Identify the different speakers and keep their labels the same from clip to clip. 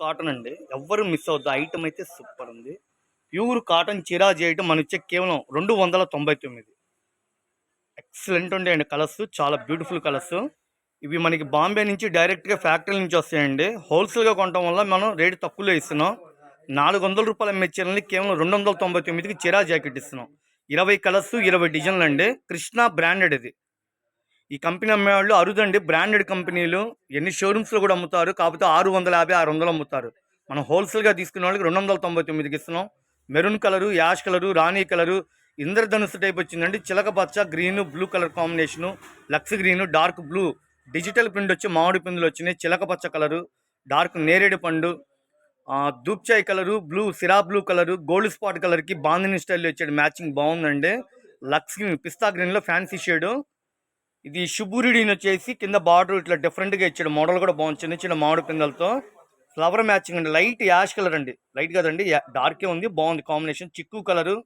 Speaker 1: Cotton అండి. ఎవ్వరు miss అవద్దు ఐటమ్ అయితే సూపర్ ఉంది. ప్యూర్ కాటన్ చిరా చేయటం మన ఇచ్చే కేవలం రెండు వందల తొంభై తొమ్మిది. ఎక్సలెంట్ ఉండే కలర్స్ చాలా బ్యూటిఫుల్ కలర్స్ ఇవి మనకి బాంబే నుంచి డైరెక్ట్గా ఫ్యాక్టరీ నుంచి వస్తాయండి. హోల్సేల్గా కొనడం వల్ల మనం రేటు తక్కువలో ఇస్తున్నాం. నాలుగు వందల రూపాయలు అమ్మే చీరల్ని కేవలం రెండు వందల తొంభై తొమ్మిదికి చిరా జాకెట్ ఇస్తున్నాం. ఇరవై కలర్స్ ఇరవై డిజైన్లు అండి. కృష్ణ బ్రాండెడ్ ఇది. ఈ కంపెనీ అమ్మేవాళ్ళు అరుదండి బ్రాండెడ్ కంపెనీలు ఎన్ని షోరూమ్స్లో కూడా అమ్ముతారు. కాకపోతే ఆరు వందల యాభై ఆరు వందలు అమ్ముతారు. మనం హోల్సేల్గా తీసుకునే వాళ్ళకి రెండు వందల తొంభై తొమ్మిదికి ఇస్తున్నాం. మెరూన్ కలరు యాష్ కలరు రాణి కలరు ఇంద్రధనుసు టైప్ వచ్చిందండి. చిలక పచ్చ green blue colour combination. Lux green dark blue. Digital print వచ్చి మామిడి పిందులు వచ్చినాయి. చిలక పచ్చ కలరు డార్క్ నేరేడు పండు. దూప్చాయ్ కలరు బ్లూ సిరా బ్లూ కలరు గోల్డ్ స్పాట్ కలర్కి బాందిని స్టైల్లో వచ్చాడు మ్యాచింగ్ బాగుందండి. లక్స్ గ్రీన్ పిస్తా గ్రీన్లో ఫ్యాన్సీ షేడు. ఇది శుభూరిడిని వచ్చేసి కింద బార్డర్ ఇట్లా డిఫరెంట్గా ఇచ్చాడు. మోడల్ కూడా బాగుంది. చిన్న చిన్న మామిడి పిందలతో. ఫ్లవర్ మ్యాచింగ్ అండి. లైట్ యాష్ కలర్ అండి. లైట్ కదండి. డార్కే ఉంది. బాగుంది కాంబినేషన్ చిక్కు కలరు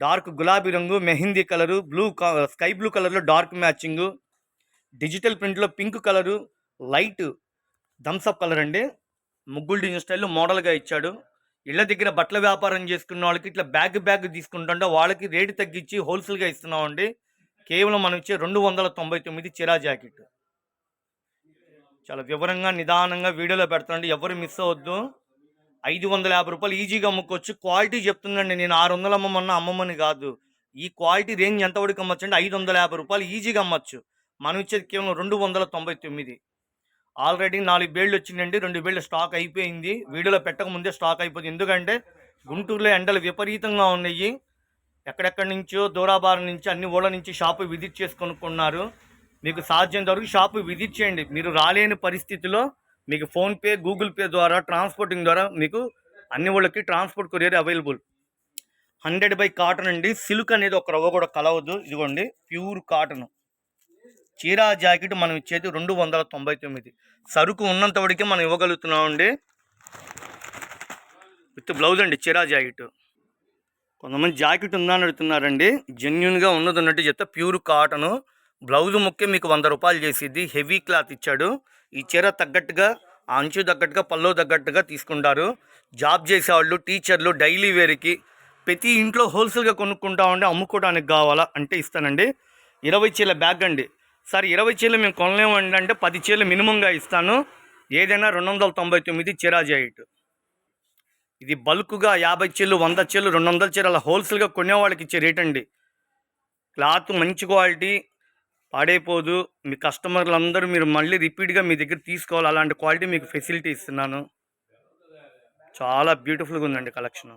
Speaker 1: డార్క్ గులాబీ రంగు mehndi colour blue sky blue కలర్లో డార్క్ మ్యాచింగ్ డిజిటల్ ప్రింట్లో pink colour light Thums Up colour అండి. ముగ్గులు డిజైన్ స్టైల్లో మోడల్గా ఇచ్చాడు. ఇళ్ళ దగ్గర బట్టల వ్యాపారం చేసుకున్న వాళ్ళకి ఇట్లా బ్యాగ్ బ్యాగ్ తీసుకుంటుంటే వాళ్ళకి రేటు తగ్గించి హోల్సేల్గా ఇస్తున్నామండి. కేవలం మనం ఇచ్చే రెండు వందల తొంభై తొమ్మిది చిరా జాకెట్. చాలా వివరంగా నిదానంగా వీడియోలో పెడతానండి. ఎవరు మిస్ అవ్వద్దు. ఐదు వందల యాభై రూపాయలు ఈజీగా అమ్ముకోవచ్చు. క్వాలిటీ చెప్తుందండి నేను ఆరు వందలు అమ్మమన్నా అమ్మమని కాదు. ఈ క్వాలిటీ రేంజ్ ఎంతవరకు అమ్మచ్చు అంటే ఐదు వందల యాభై రూపాయలు ఈజీగా అమ్మచ్చు. మనం ఇచ్చేది కేవలం రెండు వందల తొంభై తొమ్మిది. ఆల్రెడీ నాలుగు బేళ్ళు వచ్చిందండి. రెండు బేళ్ళు స్టాక్ అయిపోయింది. వీడియోలో పెట్టక ముందే స్టాక్ అయిపోయింది. ఎందుకంటే గుంటూరులో ఎండలు విపరీతంగా ఉన్నాయి. ఎక్కడెక్కడి నుంచో దూరాబారం నుంచి అన్ని ఊళ్ళ నుంచి షాపు విజిట్ చేసి కొనుక్కున్నారు. మీకు సాధ్యం వరకు షాపు విజిట్ చేయండి. మీరు రాలేని పరిస్థితిలో మీకు ఫోన్పే గూగుల్ పే ద్వారా ట్రాన్స్పోర్టింగ్ ద్వారా మీకు అన్ని ఊళ్ళకి transport courier available. Hundred by cotton అండి. సిల్క్ అనేది ఒక రవ్వ కూడా కలవద్దు ఇదిగోండి ప్యూర్ కాటన్. చీరా జాకెట్ మనం ఇచ్చేది రెండు వందల తొంభై తొమ్మిది. సరుకు ఉన్నంత వరకే మనం ఇవ్వగలుగుతున్నామండి. విత్ బ్లౌజ్ అండి చీరా జాకెట్. కొంతమంది జాకెట్ ఉందా అని అడుగుతున్నారండి. జెన్యున్గా ఉన్నది ఉన్నట్టు చెప్తే ప్యూర్ కాటను. బ్లౌజ్ ముఖ్యం మీకు వంద రూపాయలు చేసిద్ది. హెవీ క్లాత్ ఇచ్చాడు. ఈ చీర తగ్గట్టుగా ఆ అంచు తగ్గట్టుగా పల్లో తగ్గట్టుగా తీసుకుంటారు. జాబ్ చేసేవాళ్ళు టీచర్లు డైలీ వేర్కి ప్రతి ఇంట్లో హోల్సేల్గా కొనుక్కుంటా ఉండి అమ్ముకోవడానికి కావాలా అంటే ఇస్తానండి. ఇరవై చీల బ్యాగ్ అండి. సార్ ఇరవై చీరలు మేము కొనలేము అంటే పది చీరలు మినిమంగా ఇస్తాను. ఏదైనా రెండు వందల తొంభై తొమ్మిది చిరాజాయిట్ జాకెట్. ఇది బల్క్గా యాభై చీరలు వంద చీరలు రెండు వందల చీరలు హోల్సేల్గా కొనే వాళ్ళకి ఇచ్చే రేట్ అండి. క్లాత్ మంచి క్వాలిటీ పాడైపోదు. మీ కస్టమర్లు అందరూ మీరు మళ్ళీ రిపీట్గా మీ దగ్గర తీసుకోవాలి. అలాంటి క్వాలిటీ మీకు ఫెసిలిటీ ఇస్తున్నాను. చాలా బ్యూటిఫుల్గా ఉందండి కలెక్షన్.